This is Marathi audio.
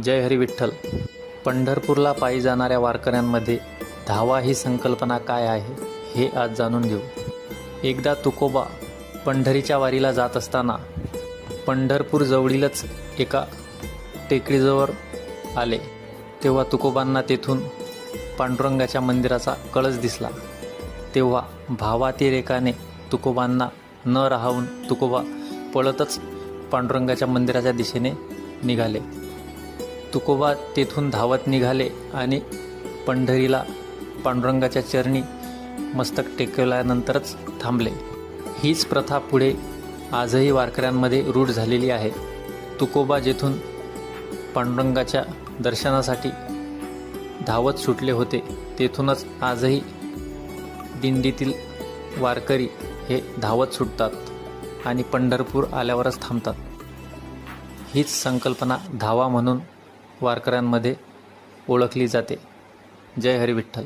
जय हरी विठ्ठल. पंढरपूरला पायी जाणाऱ्या वारकऱ्यांमध्ये धावा ही संकल्पना काय आहे हे आज जाणून घेऊ. एकदा तुकोबा पंढरीच्या वारीला जात असताना पंढरपूर जवळीलच एका टेकडीजवळ आले. तेव्हा तुकोबांना तेथून पांडुरंगाच्या मंदिराचा कळस दिसला. तेव्हा भावातिरेकाने तुकोबांना न राहून तुकोबा पळतच पांडुरंगाच्या मंदिराच्या दिशेने निघाले. तुकोबा तेथून धावत निघाले आणि पंढरीला पांडुरंगाच्या चरणी मस्तक टेकवल्यानंतरच थांबले. हीच प्रथा पुढे आजही वारकऱ्यांमध्ये रूढ झालेली आहे. तुकोबा जेथून पांडुरंगाच्या दर्शनासाठी धावत सुटले होते तेथूनच आजही दिंडीतील वारकरी हे धावत सुटतात आणि पंढरपूर आल्यावरच थांबतात. हीच संकल्पना धावा म्हणून वारकऱ्यांमध्ये ओळखली जाते. जय हरी विठ्ठल.